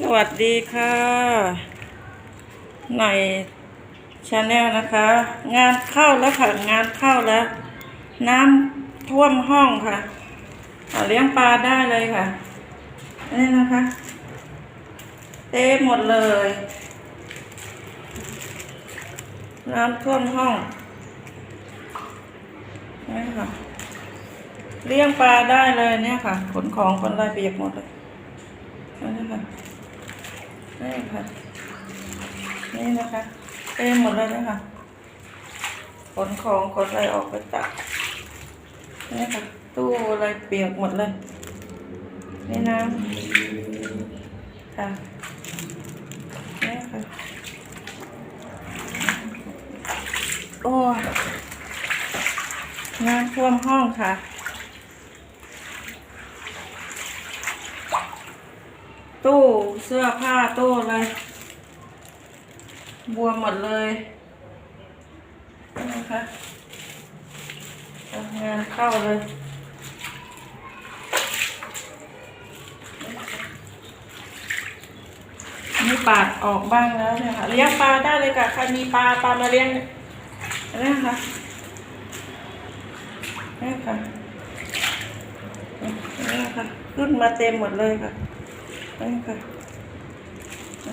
สวัสดีค่ะหน่อยชาแนลนะคะ งานเข้าแล้วค่ะ งานเข้าแล้ว น้ำท่วมห้องค่ะอ่าเลี้ยงปลาได้เลยค่ะอันนี้นะคะ เต็มหมดเลย น้ำท่วมห้องนี่ค่ะเลี้ยงปลาได้เลยเนี่ยค่ะ ขนของคนไรเปียกหมดเลยนี่ค่ะ นี่ค่ะ นี่นะคะเต็มหมดเลยนะคะขนของขนอะไรออกไปตักนี่ค่ะ ตู้อะไรเปียกหมดเลย นี่น้ำค่ะนี่ค่ะ โอ้ยน้ำท่วมห้องค่ะ ตู้เสื้อผ้าตู้อะไรบวมหมดเลยนี่นะคะงานเข้าเลยมีปาดออกบ้างแล้วเนี่ยค่ะเลี้ยงปลาได้เลยค่ะใครมีปลาปลามาเลี้ยงนี่ค่ะนี่ค่ะนี่ค่ะ ขึ้นมาเต็มหมดเลยค่ะ นี่ค่ะแ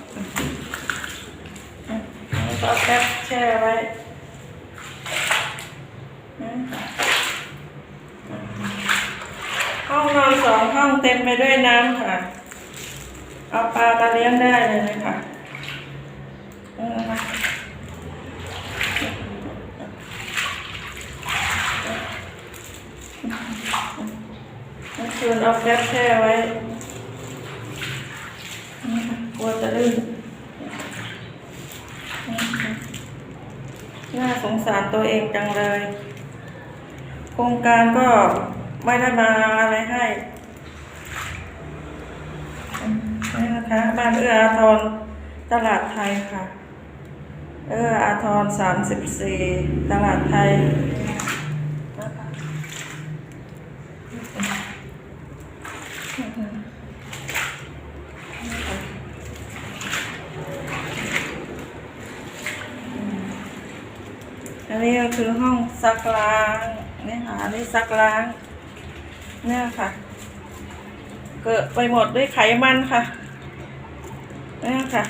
ล้วก็แป๊บแช่ไว้นี่ค่ะห้องนอนสองห้องเต็มไปด้วยน้ำค่ะ เอาปลามาเลี้ยงได้เลยนะคะนี่นะคะเมื่อคืนเอาแก๊สแช่ไว้นี่ค่ะก ลัวจะลื่นน่าสงสารตัวเองจังเลย โครงการก็ไม่ได้มาอะไรให้นี่นะคะบ้านเอื้ออาทรตลาดไทยค่ะ เอื้ออาทรสามสิบสี่ตลาดไทย อันนี้ก็คือห้องซักล้างนี่ค่ะนนี้ซักล้าง เนี่ยค่ะ เกิดไปหมดด้วยไขมันค่ะนี่ค่ะ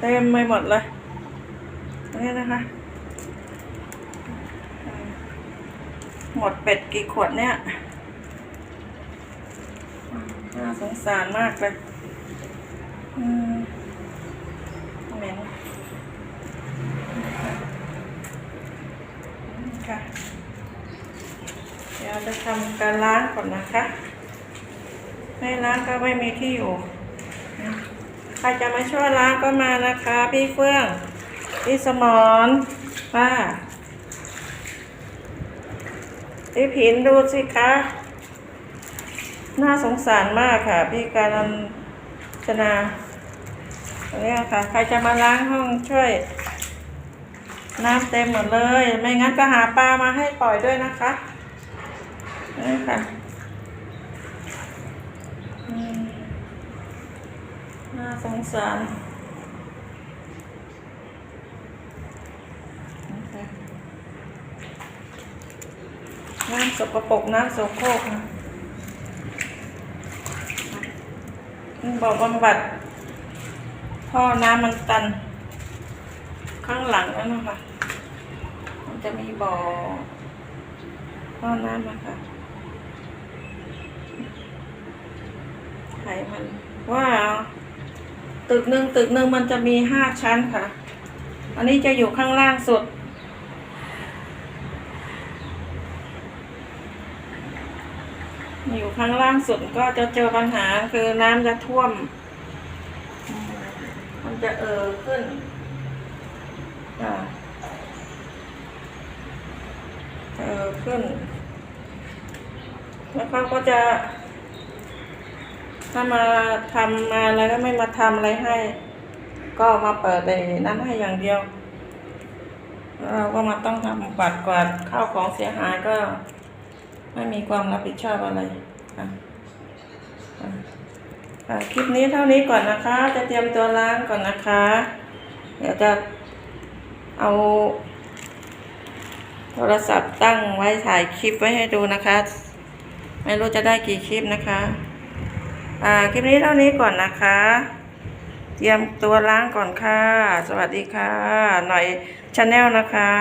เต็มไปหมดเลยนี่นะคะ หมดเป็ดกี่ขวดเนี่ยน่าสงสารมากเลย อืมเหม็น คะ เดี๋ยวจะทำการล้างก่อนนะคะ ไม่ล้างก็ไม่มีที่อยู่ ใครจะมาช่วยล้างก็มานะคะ พี่เฟื่อง พี่สมอนป้าพี่ผินดูสิคะ น่าสงสารมากค่ะ พี่การัญชนาเนี่ยค่ะ ใครจะมาล้างห้องช่วย น้ำเต็มหมดเลย ไม่งั้นก็หาปลามาให้ปล่อยด้วยนะคะนี่ค่ะน่าสงสารน้ำสกปรกน้ำโสโครกนะบอกบำบัดท่อน้ำมันตัน ข้างหลังนั่นนะคะ จะมีบ่อท่อน้ำนะคะไขมันว่าตึกหนึ่งตึกหนึ่งมันจะมีห้าชั้นค่ะ อันนี้จะอยู่ข้างล่างสุด อยู่ข้างล่างสุดก็จะเจอปัญหาคือน้ำจะท่วม มันจะเอ่อขึ้นอ่าเอ่อขึ้น แล้วเขาก็จะถ้ามาทำมาอะไรก็ไม่มาทำอะไรให้ ก็มาเปิดในนั้นให้อย่างเดียว แล้วเราก็มาต้องทำปัดกวาดข้าวของเสียหายก็ ไม่มีความรับผิดชอบอะไรค่ะค่ะคลิปนี้เท่านี้ก่อนนะคะ จะเตรียมตัวล้างก่อนนะคะ เดี๋ยวจะเอา โทรศัพท์ตั้งไว้ถ่ายคลิปไว้ให้ดูนะคะ ไม่รู้จะได้กี่คลิปนะคะ อ่าคลิปนี้เท่านี้ก่อนนะคะ เตรียมตัวล้างก่อนค่ะ สวัสดีค่ะ หน่อยชาแนลนะคะ